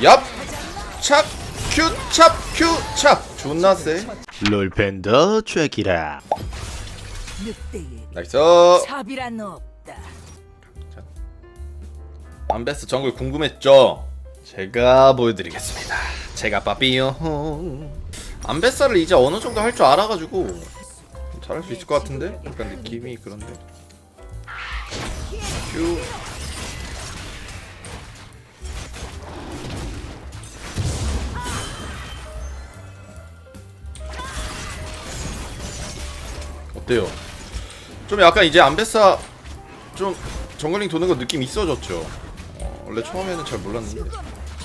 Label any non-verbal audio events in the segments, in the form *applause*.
얍! 찹! 큐! 찹! 큐! 찹! 존나 세 롤팬더 늑대에 나이스 없다. 안베스 정글 궁금했죠? 제가 보여드리겠습니다 제가 빠삐요 안베스를 이제 어느 정도 할 줄 알아가지고 잘할 수 있을 것 같은데? 약간 느낌이 그런데 큐 어때요? 좀 약간 이제 안베사 좀 정글링 도는 거 느낌 있어졌죠. 어, 원래 처음에는 잘 몰랐는데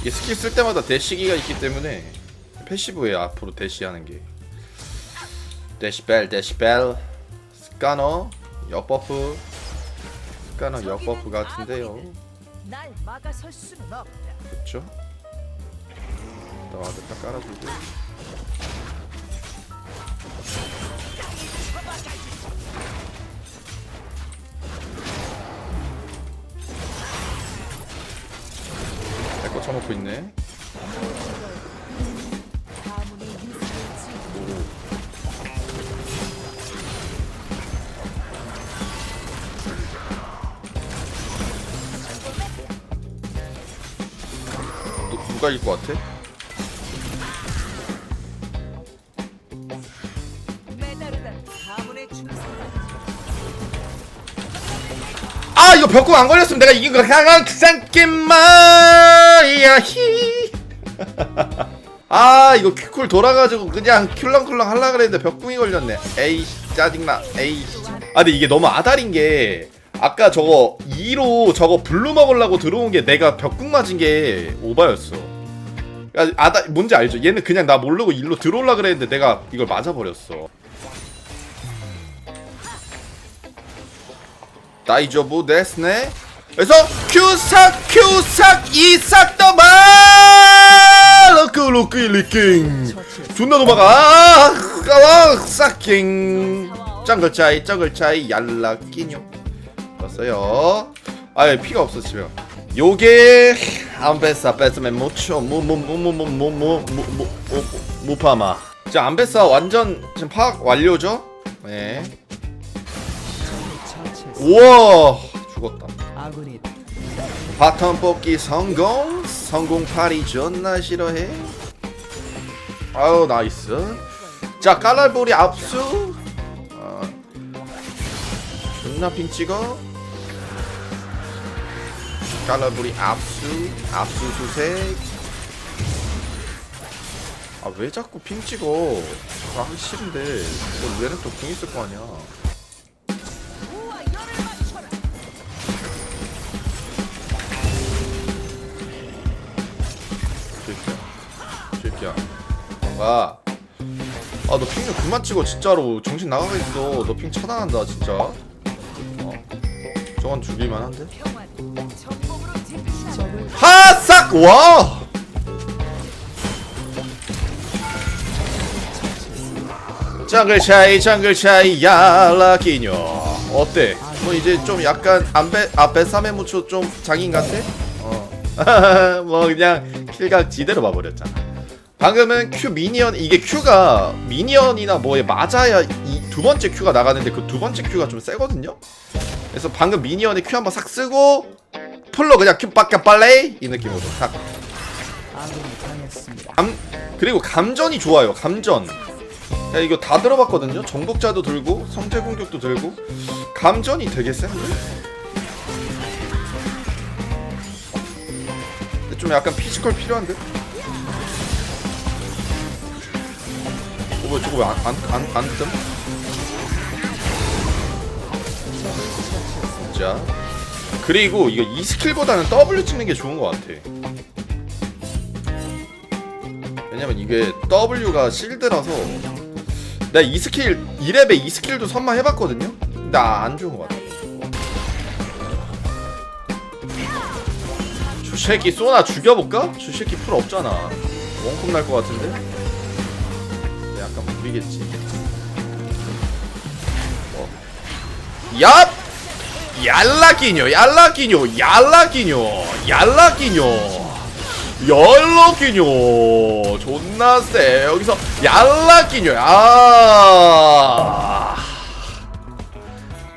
이게 스킬 쓸 때마다 대시기가 있기 때문에 패시브에 앞으로 대시하는 게 대시벨 대시벨 스카너 역버프 스카너 역버프 같은데요. 그렇죠? 나 와드 딱 깔아주고 쳐놓고 있네 누가 이길 것 같아? 이거 벽공 안 걸렸으면 내가 이긴 거 강한 쌍깨마야 히. *laughs* 아 이거 큐쿨 돌아가지고 그냥 큐렁쿨렁 하려 그랬는데 벽궁이 걸렸네. 에이 짜증나. 에이. 아 근데 이게 너무 아다린 게 아까 저거 2로 저거 블루 먹으려고 들어온 게 내가 벽궁 맞은 게 오바였어. 아, 아다 뭔지 알죠? 얘는 그냥 나 모르고 일로 들어올라 그랬는데 내가 이걸 맞아 버렸어. 다이저부 데스네 그래서 큐삭 큐삭 이삭 더마 로크 로크 리킹 존나 도마가 아 까와 싹킹 짱글 차이 짱글 차이 얄라 끼뇨 봤어요 아예 피가 없어 집에 요게 안베사 뺏으면 무초 무무무무무무무무 무파마 자 안베사 완전 지금 파악 완료죠 네 우와 죽었다. 아군이 바텀 뽑기 성공. 성공 파리 존나 싫어해. 아우 나이스. 자 깔랄볼이 압수. 어, 존나 핑 찍어. 깔랄볼이 압수. 압수수색. 아 왜 자꾸 핑 찍어? 아, 싫은데. 너 얘는 또궁 있을 거 아니야 가. 아 너 핑좀 그만 찍어 진짜로. 정신 나가겠어. 너 핑 차단한다 진짜. 어 저건 죽일만 한데. 하삭! 와 정글 차이 정글 차이 야라기뇨 어때? 뭐 이제 좀 약간 안배 앞에 3회 무초 좀 장인 같아? 어 뭐 *laughs* 그냥 킬각 지대로 봐버렸잖아 방금은 Q 미니언 이게 Q가 미니언이나 뭐에 맞아야 이 두 번째 Q가 나가는데 그 두 번째 Q가 좀 세거든요. 그래서 방금 미니언에 Q 한번 싹 쓰고 풀로 그냥 Q 밖에 빨래 이 느낌으로 딱. 감 그리고 감전이 좋아요. 감전. 야, 이거 다 들어봤거든요. 정복자도 들고 성체 공격도 들고 감전이 되게 센데. 좀 약간 피지컬 필요한데. 어, 뭐 저거 왜안안안안 뜸? 자 그리고 이거 이 스킬보다는 W 찍는 게 좋은 것 같아. 왜냐면 이게 W가 실드라서 내가 이 스킬 2렙에 이 스킬도 선마 해봤거든요. 근데 아, 안 좋은 것 같아. 저 새끼 쏘나 죽여볼까? 저 새끼 풀 없잖아. 원컵 날 것 같은데. 약간 무리겠지. 어. 얍! 얄라기뇨 얄라기뇨 얄라기뇨 얄라기뇨 열라끼뇨 존나 세 여기서 얄라끼뇨 아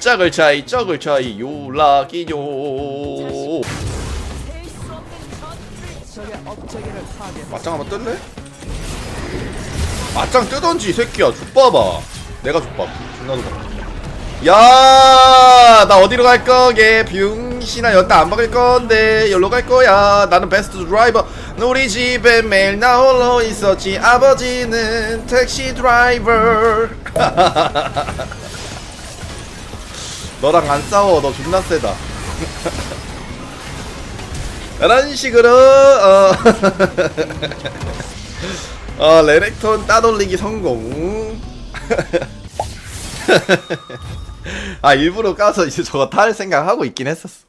짝을 차이 짝을 차이 요라끼뇨. 맞짱 한번 뜰래? 맞짱 뜨던지 이 새끼야. 족봐봐. 내가 족봐 존나 족봐 야나 어디로 갈 거게? 병신아 여기다 안 박을 건데 여기로 갈 거야. 나는 베스트 드라이버 우리 집에 매일 나 홀로 있었지 아버지는 택시 드라이버 *laughs* 너랑 안 싸워. 너 존나 세다. *laughs* 이런 식으로 어 *laughs* 어, 레렉톤 따돌리기 성공. *laughs* 아, 일부러 까서 이제 저거 탈 생각하고 있긴 했었어.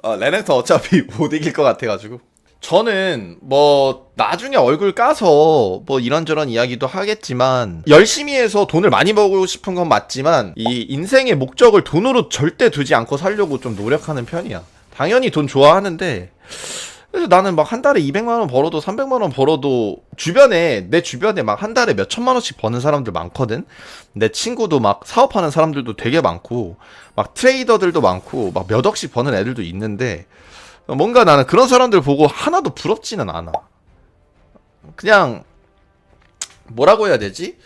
어, 레넥톤 어차피 *laughs* 못 이길 것 같아가지고. 저는 뭐 나중에 얼굴 까서 뭐 이런저런 이야기도 하겠지만 열심히 해서 돈을 많이 벌고 싶은 건 맞지만 이 인생의 목적을 돈으로 절대 두지 않고 살려고 좀 노력하는 편이야. 당연히 돈 좋아하는데 그래서 나는 막 한 달에 200만 원 벌어도 300만 원 벌어도 주변에 내 주변에 막 한 달에 몇 천만 원씩 버는 사람들 많거든. 내 친구도 막 사업하는 사람들도 되게 많고 막 트레이더들도 많고 막 몇 억씩 버는 애들도 있는데 뭔가 나는 그런 사람들 보고 하나도 부럽지는 않아. 그냥 뭐라고 해야 되지?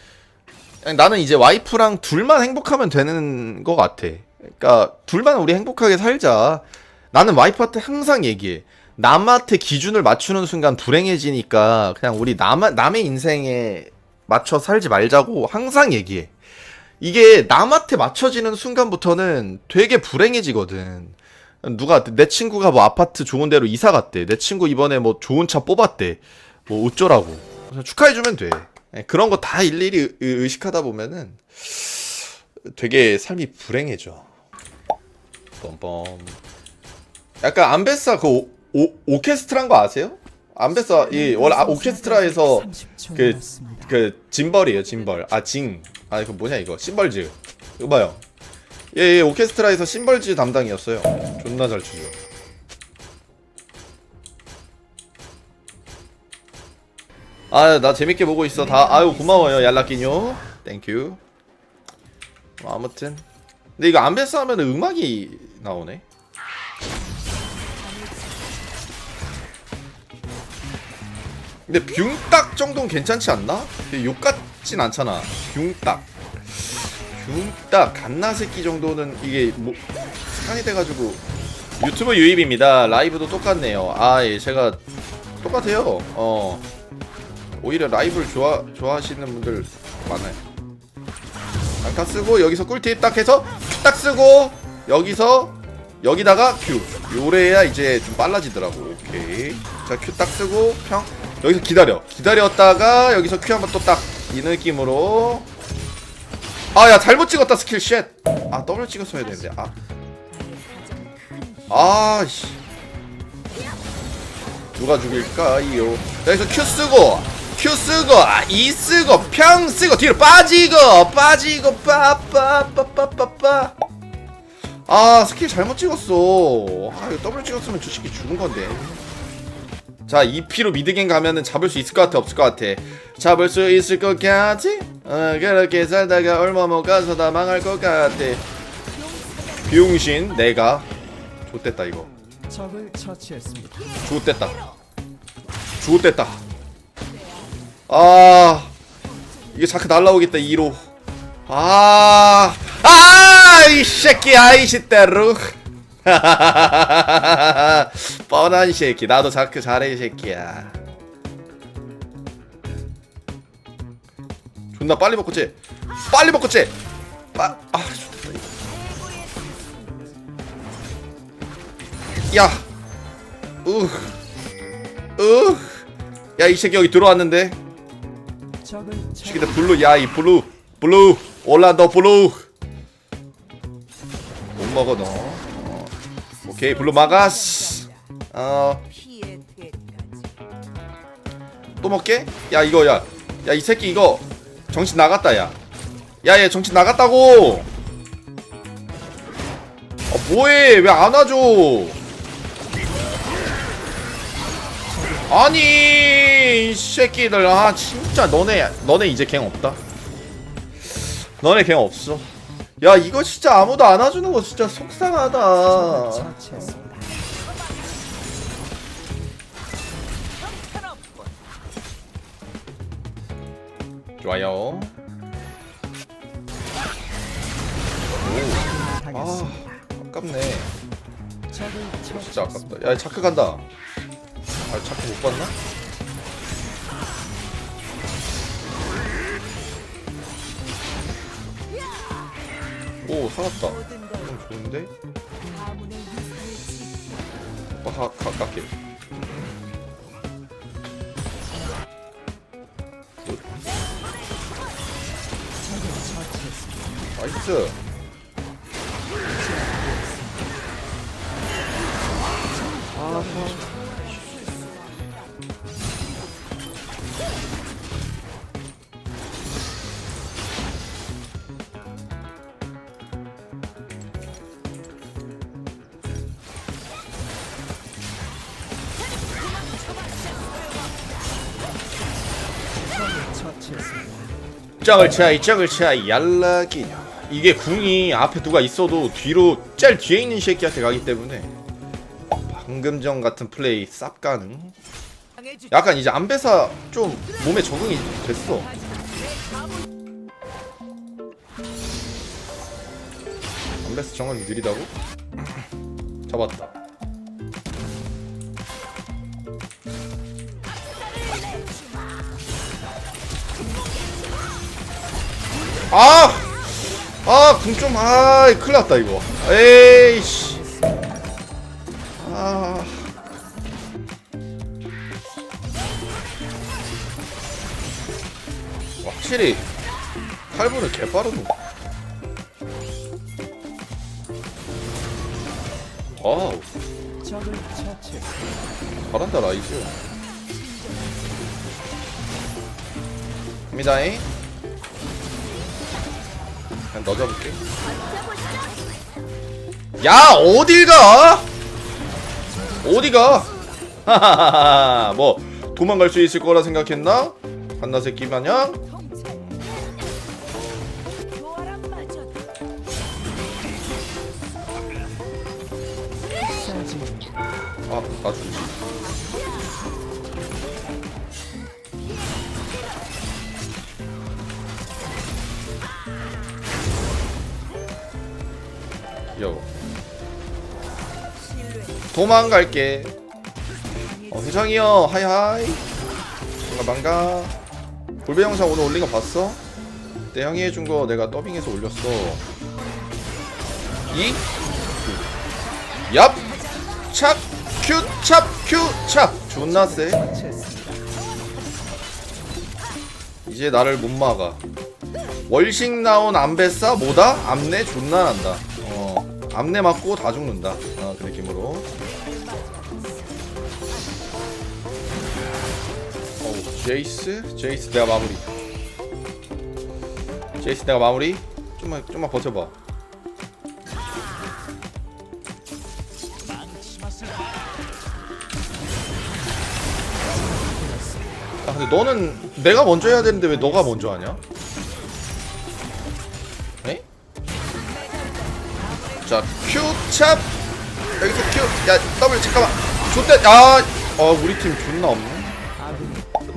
나는 이제 와이프랑 둘만 행복하면 되는 것 같아. 그러니까 둘만 우리 행복하게 살자. 나는 와이프한테 항상 얘기해. 남한테 기준을 맞추는 순간 불행해지니까 그냥 우리 남, 남의 인생에 맞춰 살지 말자고 항상 얘기해. 이게 남한테 맞춰지는 순간부터는 되게 불행해지거든. 누가 내 친구가 뭐 아파트 좋은 데로 이사 갔대. 내 친구 이번에 뭐 좋은 차 뽑았대. 뭐 어쩌라고. 그래서 축하해 주면 돼. 예, 그런 거 다 일일이 의- 의식하다 보면은 되게 삶이 불행해져. 뻔뻔. 약간 암베사 그 오, 오, 오케스트라인 거 아세요? 암베사 이 원래 아, 오케스트라에서 30초 그-. 그 짐벌이에요 짐벌. 아징아 이거 뭐냐 이거? 심벌즈. 이거 봐요. 예, 예 오케스트라에서 심벌즈 담당이었어요. 존나 잘 추죠. 아 나 재밌게 보고 있어. 다 아유 고마워요 얄라끼뇨. 땡큐 뭐, 아무튼. 근데 이거 암베스 하면 음악이 나오네 근데 뷰딱 정도는 괜찮지 않나? 욕 같진 않잖아. 뷰딱. 뷰딱 갓나 새끼 정도는 이게 뭐 습관이 돼가지고 유튜브 유입입니다. 라이브도 똑같네요. 아 예, 제가 똑같아요. 어 오히려 라이브를 좋아 좋아하시는 분들 많아요. 안타 쓰고 여기서 꿀팁 딱 해서 딱 쓰고 여기서 여기다가 큐 요래야 이제 좀 빨라지더라고. 오케이. 자큐딱 쓰고 평. 여기서 기다려. 기다렸다가 여기서 큐 한번 또 딱. 이 느낌으로. 아 야 잘못 찍었다 스킬. 쉣아 더블 찍었어야 되는데. 아. 아씨. 누가 죽일까요? 여기서 큐 쓰고 큐 쓰고 아, 이 쓰고 평 쓰고 뒤로 빠지고 빠지고 빠빠빠빠빠빠 아 스킬 잘못 찍었어. 아 이거 더블 찍었으면 저 새끼 죽은 건데. 자 2피로 미드갱 가면은 잡을 수 있을 것 같아 없을 것 같아? 잡을 수 있을 것 같지? 어 그렇게 살다가 얼마 못 가서 다 망할 것 같아. 비용신 내가. 좋댔다 이거. 적을 처치했습니다. 좋댔다. 좋댔다. 아 이게 자크 날라오겠다 2로. 아, 아, 이 새끼, 아이 시대로. *laughs* 뻔한 새끼, 나도 자크 잘해, 이 새끼야. 존나 빨리 먹었지? 빨리 먹었지? 아, 아, 이거. 야, 으, 으, 야, 이 새끼 여기 들어왔는데. 시기다 블루 야이 블루 블루 올란도 블루 못 먹어 너 어. 오케이 블루 마가스 피해 퇴까지 먹게? 야 이거 야. 야 이 새끼 이거 정신 나갔다 야. 야 얘 정신 나갔다고. 아 뭐해? 왜 안 와줘? 아니 이 새끼들. 아 진짜 너네 너네 이제 갱 없다? 너네 갱 없어 야 이거 진짜 아무도 안 와주는 거 진짜 속상하다. 좋아요 아. 아깝네 진짜 아깝다. 야 차크 간다 아 차크 못 봤나? 오 살았다 걸좀 좋은데? 아, 가, 가깝게. 나이스 짱을 차이 짱을 차이 얄라기냐 이게 궁이 앞에 누가 있어도 뒤로 짤 뒤에 있는 새끼한테 가기 때문에 방금 전 같은 플레이 쌉 가능. 약간 이제 안배사 좀 몸에 적응이 됐어 안배사 정확히 느리다고? *clears throat* 잡았다 아! 아, 궁 좀, 아, 큰일 났다, 이거. 에이씨. 아. 확실히, 칼부는 개빠르노. 와우. 잘한다, 라이즈. 갑니다잉. 그냥 넣어줘볼게. 야, 어딜 가? 어디 가? 하하하하, 뭐, 도망갈 수 있을 거라 생각했나? 한나 새끼 마냥? 통찰. 교활한 마저 사진 아, 나 죽지. 여워. 도망갈게. 어, 세상이요. 하이하이. 반가, 반가. 볼배 영상 오늘 올린 거 봤어? 내 형이 해준 거 내가 더빙해서 올렸어. 이? 얍! 찹! 큐! 찹! 큐! 찹! 존나 세. 이제 나를 못 막아. 월식 나온 암배싸 뭐다? 암내 존나 난다. 어, 암내 맞고 다 죽는다. 어, 그 느낌으로. 어우, 제이스? 제이스 내가 마무리. 제이스 내가 마무리. 좀만 좀만 버텨봐. 아 근데 너는 내가 먼저 해야 되는데 왜 너가 먼저 하냐? 자, 큐 찹. 여기서 큐. 야, 더블 잠깐만. 좋대. 야, 어 우리 팀 존나 없네.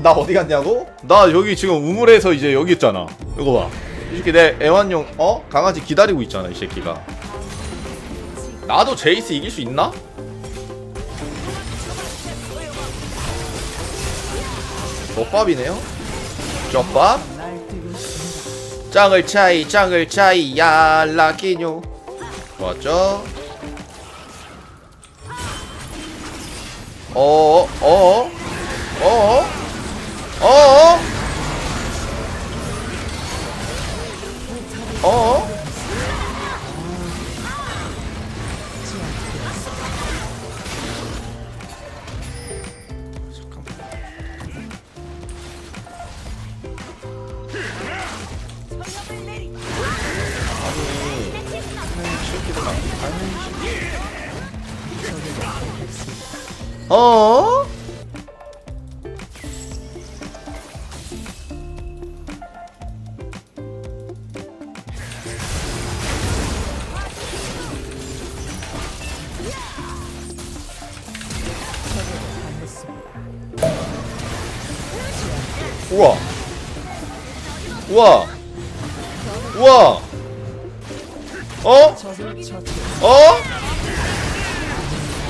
나 어디 갔냐고? 나 여기 지금 우물에서 이제 여기 있잖아. 이거 봐. 이 새끼 내 애완용 어 강아지 기다리고 있잖아 이 새끼가. 나도 제이스 이길 수 있나? 날뛰고 있습니다. 짱을 차이 짱을 차이 야 라기뇨 좋았죠? 어어 어어 어어 어어 어어 어? 우와 우와 우와 어? 어? 어?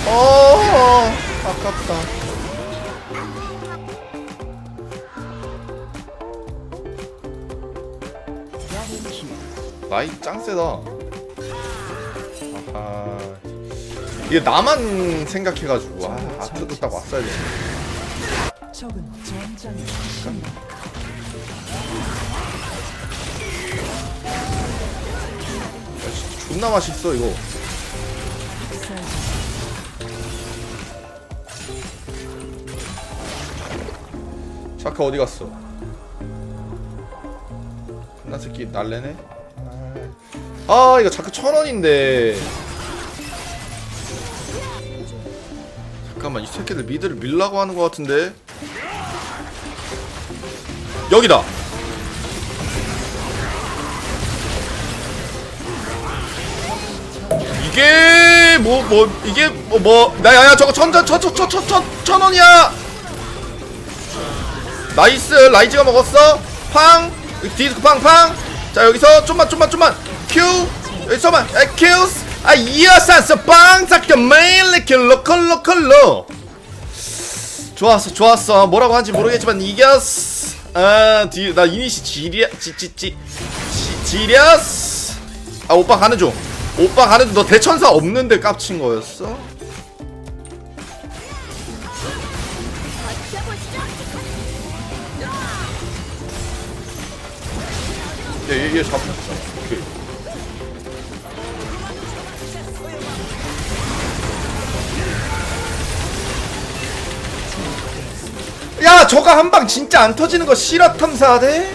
어? 아깝다. 나이 짱 세다. 아하. 이게 나만 생각해가지고 아 아트도 딱 왔어야 돼 적은 존나 맛있어 이거 차크 어디 갔어? 나 새끼 날래네? 아 이거 자크 천 원인데 잠깐만 이 새끼들 미드를 밀라고 하는 것 같은데 여기다 이게 뭐 뭐 이게 뭐뭐 나야야 저거 천천 천천천천 원이야 나이스. 라이즈가 먹었어. 팡. 디스크 팡팡. 자 여기서 좀만 좀만 좀만. 큐 여기서만 아, 큐스 아 이어산서 빵. 삭겨 메일리 킬로 컬 로 컬로 좋았어 좋았어. 뭐라고 하는지 모르겠지만 이겼어. 아나 이니시 지리야 지지지. 지리야스 아 오빠 가는 중. 오빠 가는 중너 대천사 없는데 깝친 거였어? 얘, 얘, 얘 잡았어. 오케이. 야, 저거 한 방 진짜 안 터지는 거 실화 탐사대?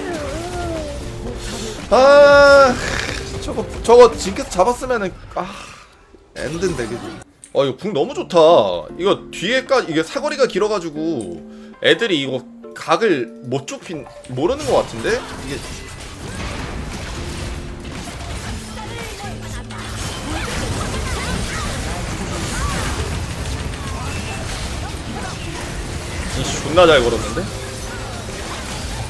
아, 저거, 저거 징크스 잡았으면은, 아, 엔드인데, 그지? 어, 이거 궁 너무 좋다. 이거 뒤에까, 이게 사거리가 길어가지고, 애들이 이거 각을 못 좁힌, 모르는 것 같은데? 이게 존나 잘 걸었는데?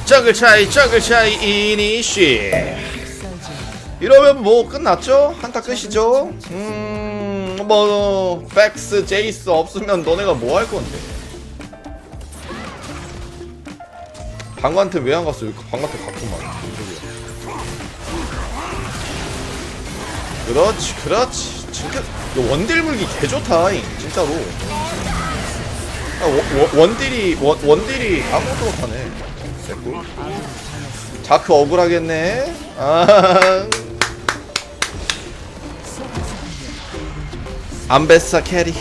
정글 차이 정글 차이 이니시 이러면 뭐 끝났죠? 한타 끝이죠? 음뭐 백스 제이스 없으면 너네가 뭐 할 건데? 방관태 왜 안 갔어? 방관태 갔구만 그렇지 그렇지 진짜 원딜 물기 개 좋다 잉 진짜로 아, 원딜이 원, 원딜이 아무것도 못하네. 새꿀. 자크 억울하겠네. 아. 안베사 캐리.